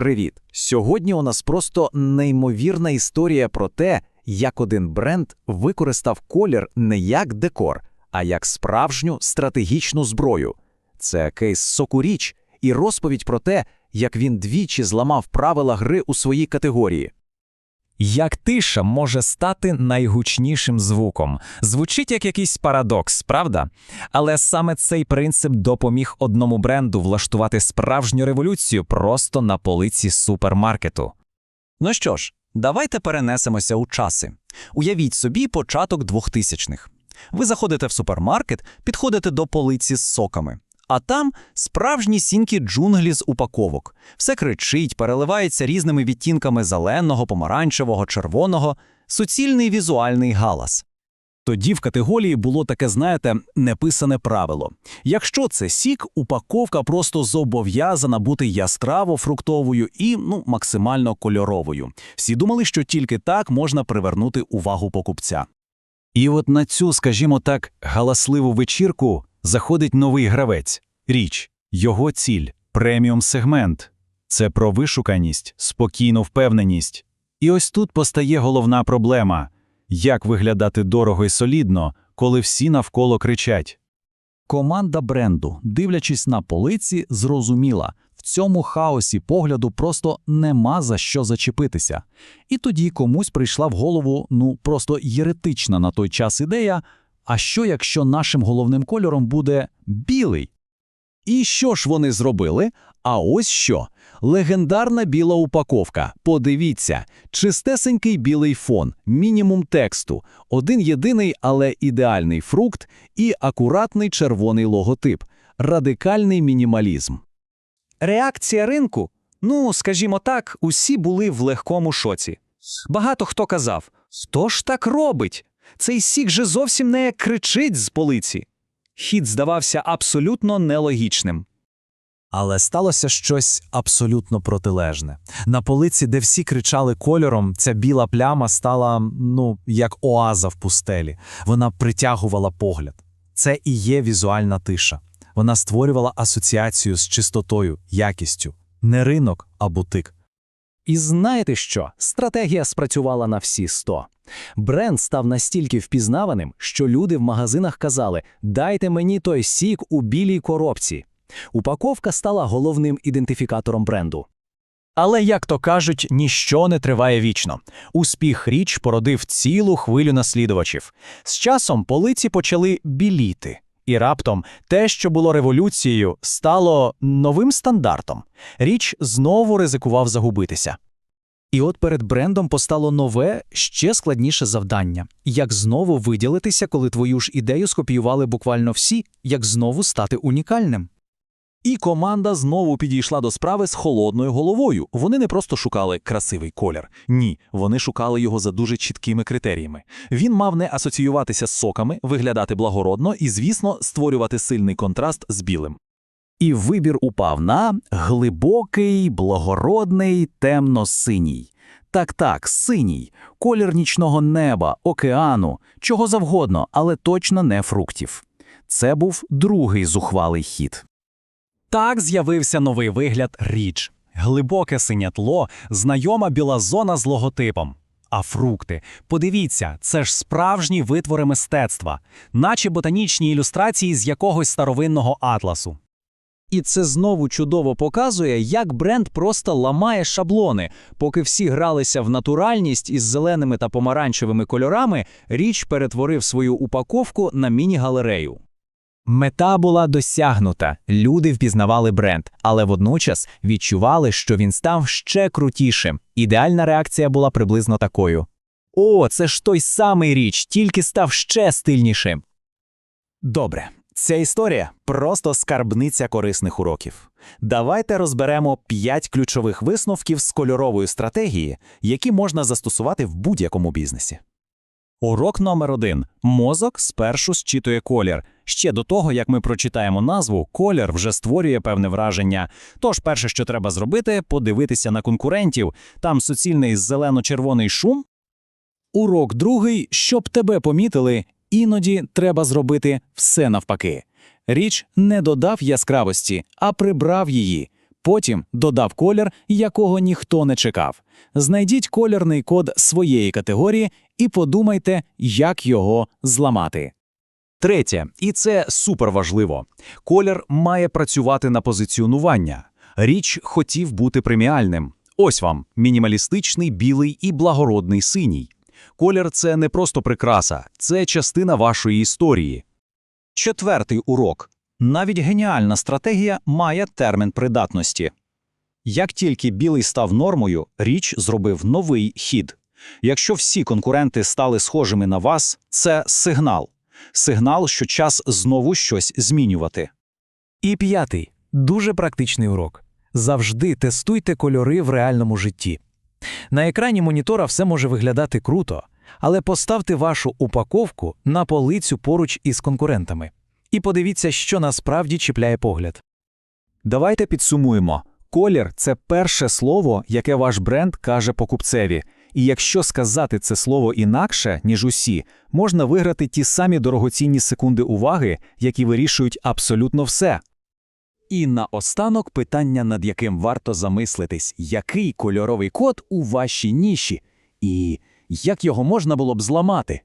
Привіт! Сьогодні у нас просто неймовірна історія про те, як один бренд використав колір не як декор, а як справжню стратегічну зброю. Це кейс Сокуріч і розповідь про те, як він двічі зламав правила гри у своїй категорії. Як тиша може стати найгучнішим звуком. Звучить як якийсь парадокс, правда? Але саме цей принцип допоміг одному бренду влаштувати справжню революцію просто на полиці супермаркету. Ну що ж, давайте перенесемося у часи. Уявіть собі початок 2000-х. Ви заходите в супермаркет, підходите до полиці з соками. А там справжні сінькі джунглі з упаковок. Все кричить, переливається різними відтінками зеленого, помаранчевого, червоного, суцільний візуальний галас. Тоді в категорії було таке, знаєте, неписане правило. Якщо це сік, упаковка просто зобов'язана бути яскраво фруктовою і ну, максимально кольоровою. Всі думали, що тільки так можна привернути увагу покупця. І от на цю, скажімо так, галасливу вечірку заходить новий гравець. Річ, його ціль преміум-сегмент. Це про вишуканість, спокійну впевненість. І ось тут постає головна проблема як виглядати дорого і солідно, коли всі навколо кричать. Команда бренду, дивлячись на полиці, зрозуміла, в цьому хаосі погляду просто нема за що зачепитися. І тоді комусь прийшла в голову, ну просто єретична на той час ідея, а що якщо нашим головним кольором буде білий? І що ж вони зробили? А ось що. Легендарна біла упаковка. Подивіться, чистесенький білий фон, мінімум тексту, один єдиний, але ідеальний фрукт і акуратний червоний логотип, радикальний мінімалізм. Реакція ринку? Ну, скажімо так, усі були в легкому шоці. Багато хто казав: хто ж так робить? Цей сік же зовсім не кричить з полиці. Хід здавався абсолютно нелогічним. Але сталося щось абсолютно протилежне. На полиці, де всі кричали кольором, ця біла пляма стала, ну, як оаза в пустелі. Вона притягувала погляд. Це і є візуальна тиша. Вона створювала асоціацію з чистотою, якістю. Не ринок, а бутик. І знаєте що? Стратегія спрацювала на всі 100. Бренд став настільки впізнаваним, що люди в магазинах казали: дайте мені той сік у білій коробці. Упаковка стала головним ідентифікатором бренду. Але, як то кажуть, ніщо не триває вічно. Успіх річ породив цілу хвилю наслідувачів. З часом полиці почали біліти. І раптом те, що було революцією, стало новим стандартом. Річ знову ризикував загубитися. І от перед брендом постало нове, ще складніше завдання: як знову виділитися, коли твою ж ідею скопіювали буквально всі, як знову стати унікальним. І команда знову підійшла до справи з холодною головою. Вони не просто шукали красивий колір. Ні, вони шукали його за дуже чіткими критеріями. Він мав не асоціюватися з соками, виглядати благородно і, звісно, створювати сильний контраст з білим. І вибір упав на глибокий, благородний, темно-синій. Так, так, синій, колір нічного неба, океану, чого завгодно, але точно не фруктів. Це був другий зухвалий хід. Так з'явився новий вигляд річ. Глибоке синє тло, знайома біла зона з логотипом. А фрукти, подивіться, це ж справжні витвори мистецтва, наче ботанічні ілюстрації з якогось старовинного атласу. І це знову чудово показує, як бренд просто ламає шаблони. Поки всі гралися в натуральність із зеленими та помаранчевими кольорами, річ перетворив свою упаковку на міні-галерею. Мета була досягнута, люди впізнавали бренд, але водночас відчували, що він став ще крутішим. Ідеальна реакція була приблизно такою: О, це ж той самий річ, тільки став ще стильнішим. Добре, ця історія просто скарбниця корисних уроків. Давайте розберемо п'ять ключових висновків з кольорової стратегії, які можна застосувати в будь-якому бізнесі. Урок номер один: мозок спершу зчитує колір. Ще до того, як ми прочитаємо назву, колір вже створює певне враження. Тож, перше, що треба зробити, подивитися на конкурентів. Там суцільний зелено-червоний шум. Урок другий, щоб тебе помітили, іноді треба зробити все навпаки. Річ не додав яскравості, а прибрав її. Потім додав колір, якого ніхто не чекав. Знайдіть кольорний код своєї категорії і подумайте, як його зламати. Третє, і це суперважливо. Колір має працювати на позиціонування. Річ хотів бути преміальним. Ось вам мінімалістичний білий і благородний синій. Колір це не просто прикраса, це частина вашої історії. Четвертий урок. Навіть геніальна стратегія має термін придатності. Як тільки білий став нормою, річ зробив новий хід. Якщо всі конкуренти стали схожими на вас, це сигнал. Сигнал, що час знову щось змінювати. І п'ятий дуже практичний урок. Завжди тестуйте кольори в реальному житті. На екрані монітора все може виглядати круто, але поставте вашу упаковку на полицю поруч із конкурентами. І подивіться, що насправді чіпляє погляд. Давайте підсумуємо. Колір це перше слово, яке ваш бренд каже покупцеві. І якщо сказати це слово інакше, ніж усі, можна виграти ті самі дорогоцінні секунди уваги, які вирішують абсолютно все. І наостанок питання, над яким варто замислитись, який кольоровий код у вашій ніші, і як його можна було б зламати.